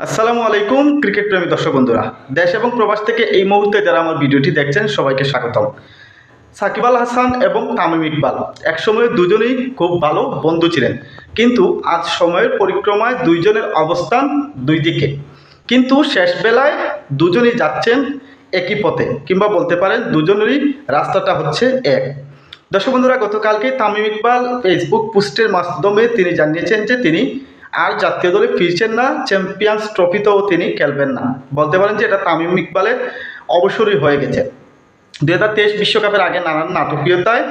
আসসালামু আলাইকুম, ক্রিকেট প্রেমী দর্শক বন্ধুরা। দেশ এবং প্রবাস থেকে এই মুহূর্তে যারা আমার ভিডিওটি দেখছেন, সবাইকে স্বাগতম। সাকিব আল হাসান এবং তামিম ইকবাল একসময় দুজনেই খুব ভালো বন্ধু ছিলেন। কিন্তু আজ সময়ের পরিক্রমায় দুইজনের অবস্থান দুই দিকে কিন্তু শেষ বেলায় দুজনেই যাচ্ছেন একই পথে, কিংবা বলতে পারেন দুজনেরই রাস্তাটা হচ্ছে এক। দর্শক বন্ধুরা, গতকালকে তামিম ইকবাল ফেসবুক পোস্টের মাধ্যমে তিনি জানিয়েছেন যে তিনি আর জাতীয় দলে ফিরছেন না চ্যাম্পিয়ন্স ট্রফিতেও তিনি খেলবেন না। বলতে পারেন যে এটা তামিম ইকবালের অবসরই হয়ে গেছে। দু হাজার তেইশ বিশ্বকাপের আগে নানান নাটকীয়তায়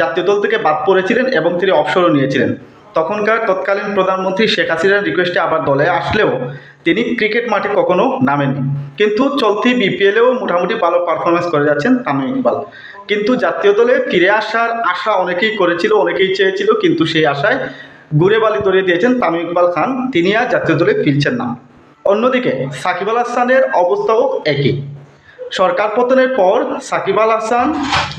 জাতীয় দল থেকে বাদ পড়েছিলেন এবং তিনি অবসরও নিয়েছিলেন। তখনকার তৎকালীন প্রধানমন্ত্রী শেখ হাসিনার রিকোয়েস্টে আবার দলে আসলেও তিনি ক্রিকেট মাঠে কখনো নামেননি। কিন্তু চলতি বিপিএলেও মোটামুটি ভালো পারফরমেন্স করে যাচ্ছেন তামিম ইকবাল। কিন্তু জাতীয় দলে ফিরে আসার আশা অনেকেই করেছিল, অনেকেই চেয়েছিল, কিন্তু সেই আশায় ঘুরে বালি ধরিয়ে দিয়েছেন তামিম ইকবাল খান। তিনি আর জাতীয় দলে ফিরছেন না। অন্যদিকে সাকিব আল হাসানের অবস্থাও একই। সরকার পতনের পর সাকিব আল হাসান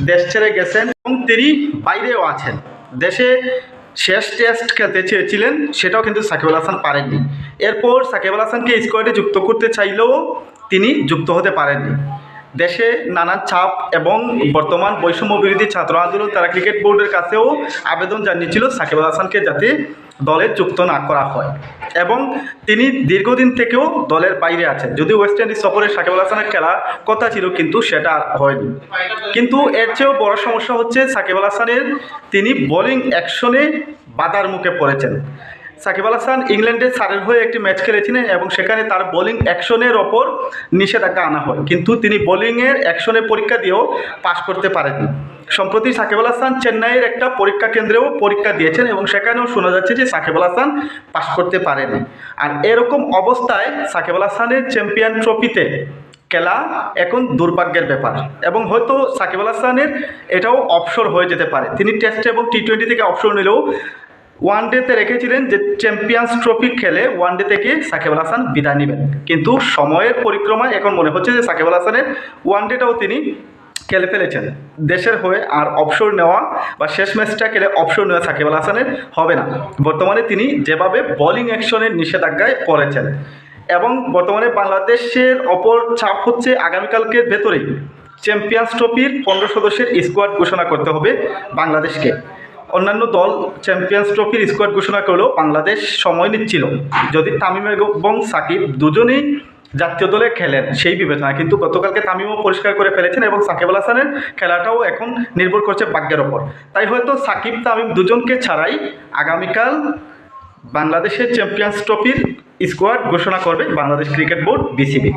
দেশ ছেড়ে গেছেন এবং তিনি বাইরেও আছেন। দেশে শেষ টেস্ট খেলতে চেয়েছিলেন, সেটাও কিন্তু সাকিব আল হাসান পারেননি। এরপর সাকিব আল হাসানকে স্কোয়াডে যুক্ত করতে চাইলেও তিনি যুক্ত হতে পারেননি। দেশে নানান চাপ এবং বর্তমান বৈষম্য বিরোধী ছাত্র আন্দোলন তারা ক্রিকেট বোর্ডের কাছেও আবেদন জানিয়েছিল সাকিব হাসানকে যাতে দলে যুক্ত না করা হয়। এবং তিনি দীর্ঘদিন থেকেও দলের বাইরে আছেন। যদি ওয়েস্ট ইন্ডিজ সফরে সাকিব হাসানের খেলা কথা ছিল, কিন্তু সেটা হয়নি। কিন্তু এর চেয়েও বড় সমস্যা হচ্ছে সাকিব হাসানের তিনি বোলিং অ্যাকশনে বাধার মুখে পড়েছেন। সাকিব আল হাসান ইংল্যান্ডে সারের হয়ে একটি ম্যাচ খেলেছিলেন এবং সেখানে তার বোলিং অ্যাকশনের ওপর নিষেধাজ্ঞা আনা হয়। কিন্তু তিনি বোলিংয়ের অ্যাকশনের পরীক্ষা দিয়েও পাশ করতে পারেননি। সম্প্রতি সাকিব আল হাসান চেন্নাইয়ের একটা পরীক্ষা কেন্দ্রেও পরীক্ষা দিয়েছেন এবং সেখানেও শোনা যাচ্ছে যে সাকিব আল হাসান পাশ করতে পারেনি। আর এরকম অবস্থায় সাকিব আল হাসানের চ্যাম্পিয়ন ট্রফিতে খেলা এখন দুর্ভাগ্যের ব্যাপার এবং হয়তো সাকিব আল হাসানের এটাও অবসর হয়ে যেতে পারে। তিনি টেস্ট এবং টি টোয়েন্টি থেকে অবসর নিলেও ওয়ান ডেতে রেখেছিলেন যে চ্যাম্পিয়ন্স ট্রফি খেলে ওয়ান ডে থেকে সাকিব আল হাসান বিদায় নেবেন। কিন্তু সময়ের পরিক্রমায় এখন মনে হচ্ছে যে সাকিব আল হাসানের ওয়ান ডেটাও তিনি খেলে ফেলেছেন। দেশের হয়ে আর অবসর নেওয়া বা শেষ ম্যাচটা খেলে অবসর নেওয়া সাকিব আল হাসানের হবে না। বর্তমানে তিনি যেভাবে বোলিং অ্যাকশনের নিষেধাজ্ঞায় পড়েছেন এবং বর্তমানে বাংলাদেশের অপর চাপ হচ্ছে আগামীকালকের ভেতরেই। চ্যাম্পিয়ন্স ট্রফির পনেরো সদস্যের স্কোয়াড ঘোষণা করতে হবে বাংলাদেশকে। অন্যান্য দল চ্যাম্পিয়ন্স ট্রফির স্কোয়াড ঘোষণা করলেও বাংলাদেশ সময় নিচ্ছিল। যদি তামিম এবং সাকিব দুজনেই জাতীয় দলে খেলেন, সেই বিবেচনায়। কিন্তু গতকালকে তামিমও পরিষ্কার করে ফেলেছেন এবং সাকিব আল হাসানের খেলাটাও এখন নির্ভর করছে ভাগ্যের ওপর। তাই হয়তো সাকিব, তামিম দুজনকে ছাড়াই আগামীকাল বাংলাদেশের চ্যাম্পিয়ন্স ট্রফির স্কোয়াড ঘোষণা করবে বাংলাদেশ ক্রিকেট বোর্ড বিসিবি